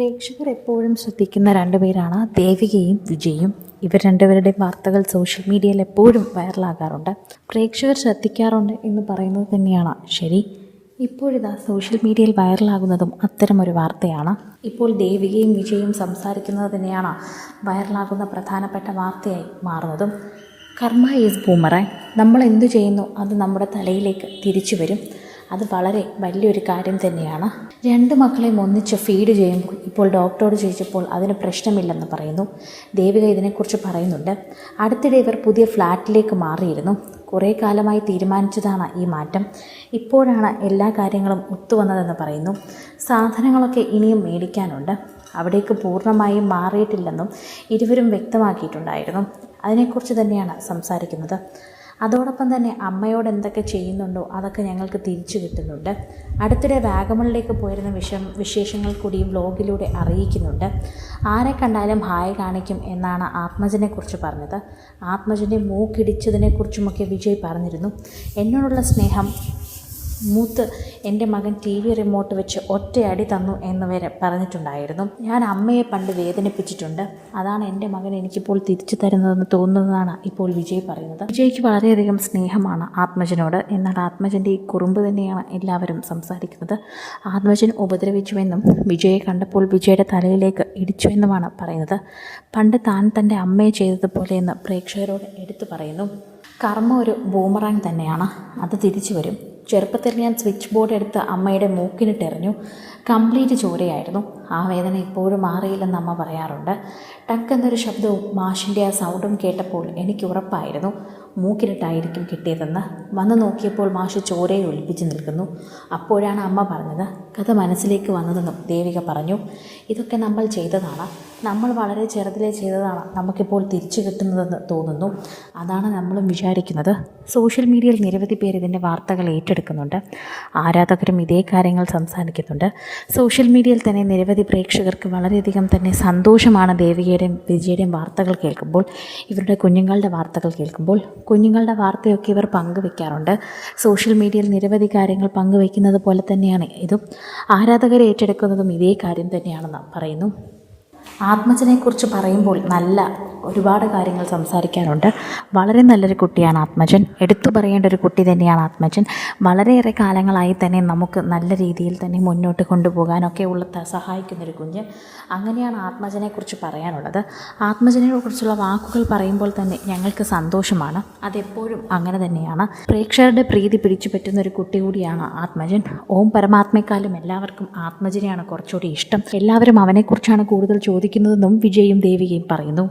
പ്രേക്ഷകർ എപ്പോഴും ശ്രദ്ധിക്കുന്ന രണ്ടുപേരാണ് ദേവികയും വിജയും. ഇവർ രണ്ടുപേരുടെയും വാർത്തകൾ സോഷ്യൽ മീഡിയയിൽ എപ്പോഴും വൈറലാകാറുണ്ട്. പ്രേക്ഷകർ ശ്രദ്ധിക്കാറുണ്ട് എന്ന് പറയുന്നത് തന്നെയാണ്. ശരി ഇപ്പോഴിതാ സോഷ്യൽ മീഡിയയിൽ വൈറലാകുന്നതും അത്തരമൊരു വാർത്തയാണ്. ഇപ്പോൾ ദേവികയും വിജയും സംസാരിക്കുന്നത് തന്നെയാണ് വൈറലാകുന്ന പ്രധാനപ്പെട്ട വാർത്തയായി മാറുന്നതും. കർമ്മ ഈസ് ബൂമറായി നമ്മൾ എന്തു ചെയ്യുന്നു അത് നമ്മുടെ തലയിലേക്ക് തിരിച്ചു വരും. അത് വളരെ വലിയൊരു കാര്യം തന്നെയാണ്. രണ്ട് മക്കളെയും ഒന്നിച്ച് ഫീഡ് ചെയ്യുമ്പോൾ ഇപ്പോൾ ഡോക്ടറോട് ചോദിച്ചപ്പോൾ അതിന് പ്രശ്നമില്ലെന്ന് പറയുന്നു. ദേവിക ഇതിനെക്കുറിച്ച് പറയുന്നുണ്ട്. അടുത്തിടെ ഇവർ പുതിയ ഫ്ലാറ്റിലേക്ക് മാറിയിരുന്നു. കുറേ കാലമായി തീരുമാനിച്ചതാണ് ഈ മാറ്റം. ഇപ്പോഴാണ് എല്ലാ കാര്യങ്ങളും ഒത്തുവന്നതെന്ന് പറയുന്നു. സാധനങ്ങളൊക്കെ ഇനിയും മേടിക്കാനുണ്ട്. അവിടേക്ക് പൂർണമായും മാറിയിട്ടില്ലെന്നും ഇരുവരും വ്യക്തമാക്കിയിട്ടുണ്ടായിരുന്നു. അതിനെക്കുറിച്ച് തന്നെയാണ് സംസാരിക്കുന്നത്. അതോടൊപ്പം തന്നെ അമ്മയോട് എന്തൊക്കെ ചെയ്യുന്നുണ്ടോ അതൊക്കെ ഞങ്ങൾക്ക് തിരിച്ചു കിട്ടുന്നുണ്ട്. അടുത്തിടെ വാഗമണിലേക്ക് പോയിരുന്ന വിഷം വിശേഷങ്ങൾ കൂടി വ്ലോഗിലൂടെ അറിയിക്കുന്നുണ്ട്. ആരെ കണ്ടാലും ഹായ് കാണിക്കും എന്നാണ് ആത്മജനെക്കുറിച്ച് പറഞ്ഞത്. ആത്മജന്റെ മൂക്കിടിച്ചതിനെക്കുറിച്ചുമൊക്കെ വിജയ് പറഞ്ഞിരുന്നു. എന്നോടുള്ള സ്നേഹം മൂത്ത് എന്റെ മകൻ ടി വി റിമോട്ട് വെച്ച് ഒറ്റയടി തന്നു എന്ന് വരെ പറഞ്ഞിട്ടുണ്ടായിരുന്നു. ഞാൻ അമ്മയെ പണ്ട് വേദനിപ്പിച്ചിട്ടുണ്ട്. അതാണ് എന്റെ മകൻ എനിക്കിപ്പോൾ തിരിച്ചു തരുന്നതെന്ന് തോന്നുന്നതാണ് ഇപ്പോൾ വിജയ് പറയുന്നത്. വിജയ്ക്ക് വളരെയധികം സ്നേഹമാണ് ആത്മജനോട്. എന്നാൽ ആത്മജന്റെ ഈ കുറുമ്പ് തന്നെയാണ് എല്ലാവരും സംസാരിക്കുന്നത്. ആത്മജൻ ഉപദ്രവിച്ചുവെന്നും വിജയെ കണ്ടപ്പോൾ വിജയുടെ തലയിലേക്ക് ഇടിച്ചുവെന്നുമാണ് പറയുന്നത്. പണ്ട് താൻ തന്റെ അമ്മയെ ചെയ്തതുപോലെ എന്ന് പ്രേക്ഷകരോട് എടുത്തു പറയുന്നു. കർമ്മ ഒരു ബൂമറാങ് തന്നെയാണ്. അത് തിരിച്ചു വരും. ചെറുപ്പത്തിൽ ഞാൻ സ്വിച്ച് ബോർഡ് എടുത്ത് അമ്മയുടെ മൂക്കിനിട്ടെറിഞ്ഞു കംപ്ലീറ്റ് ചോരയായിരുന്നു. ആ വേദന ഇപ്പോഴും മാറിയില്ലെന്ന് അമ്മ പറയാറുണ്ട്. ടക്കെന്നൊരു ശബ്ദവും മാഷിന്റെ ആ സൗണ്ടും കേട്ടപ്പോൾ എനിക്ക് ഉറപ്പായിരുന്നു. മൂക്കിനിട്ടായിരിക്കും കിട്ടിയതെന്ന് വന്നു നോക്കിയപ്പോൾ മാഷ് ചോരയെ ഒലിപ്പിച്ച് നിൽക്കുന്നു. അപ്പോഴാണ് അമ്മ പറഞ്ഞത് കഥ മനസ്സിലേക്ക് വന്നതെന്നും ദേവിക പറഞ്ഞു. ഇതൊക്കെ നമ്മൾ ചെയ്തതാണ്. നമ്മൾ വളരെ ചെറുതിലേ ചെയ്തതാണ് നമുക്കിപ്പോൾ തിരിച്ചു കിട്ടുന്നതെന്ന് തോന്നുന്നു. അതാണ് നമ്മളും വിചാരിക്കുന്നത്. സോഷ്യൽ മീഡിയയിൽ നിരവധി പേർ ഇതിന്റെ വാർത്തകൾ ഏറ്റെടുക്കുന്നുണ്ട്. ആരാധകരും ഇതേ കാര്യങ്ങൾ സംസാരിക്കുന്നുണ്ട്. സോഷ്യൽ മീഡിയയിൽ തന്നെ നിരവധി പ്രേക്ഷകർക്ക് വളരെയധികം തന്നെ സന്തോഷമാണ് ദേവികയുടെയും വിജയുടെയും വാർത്തകൾ കേൾക്കുമ്പോൾ. ഇവരുടെ കുഞ്ഞുങ്ങളുടെ വാർത്തകൾ കേൾക്കുമ്പോൾ കുഞ്ഞുങ്ങളുടെ വാർത്തയൊക്കെ ഇവർ പങ്കുവെക്കാറുണ്ട്. സോഷ്യൽ മീഡിയയിൽ നിരവധി കാര്യങ്ങൾ പങ്കുവെക്കുന്നത് പോലെ തന്നെയാണ് ഇതും. ആരാധകരെ ഏറ്റെടുക്കുന്നതും ഇതേ കാര്യം തന്നെയാണെന്ന് പറയുന്നു. ആത്മജനെക്കുറിച്ച് പറയുമ്പോൾ നല്ല ഒരുപാട് കാര്യങ്ങൾ സംസാരിക്കാനുണ്ട്. വളരെ നല്ലൊരു കുട്ടിയാണ് ആത്മജൻ. എടുത്തു പറയേണ്ട ഒരു കുട്ടി തന്നെയാണ് ആത്മജൻ. വളരെയേറെ കാലങ്ങളായി തന്നെ നമുക്ക് നല്ല രീതിയിൽ തന്നെ മുന്നോട്ട് കൊണ്ടുപോകാനൊക്കെ ഉള്ള സഹായിക്കുന്നൊരു കുഞ്ഞ് അങ്ങനെയാണ് ആത്മജനെക്കുറിച്ച് പറയാനുള്ളത്. ആത്മജനെ കുറിച്ചുള്ള വാക്കുകൾ പറയുമ്പോൾ തന്നെ ഞങ്ങൾക്ക് സന്തോഷമാണ്. അതെപ്പോഴും അങ്ങനെ തന്നെയാണ്. പ്രേക്ഷകരുടെ പ്രീതി പിടിച്ചു പറ്റുന്ന ഒരു കുട്ടി കൂടിയാണ് ആത്മജൻ. ഓം പരമാത്മയെക്കാളും എല്ലാവർക്കും ആത്മജനെയാണ് കുറച്ചുകൂടി ഇഷ്ടം. എല്ലാവരും അവനെക്കുറിച്ചാണ് കൂടുതൽ ചോദിക്കുന്നതെന്നും വിജയും ദേവികയും പറയുന്നു.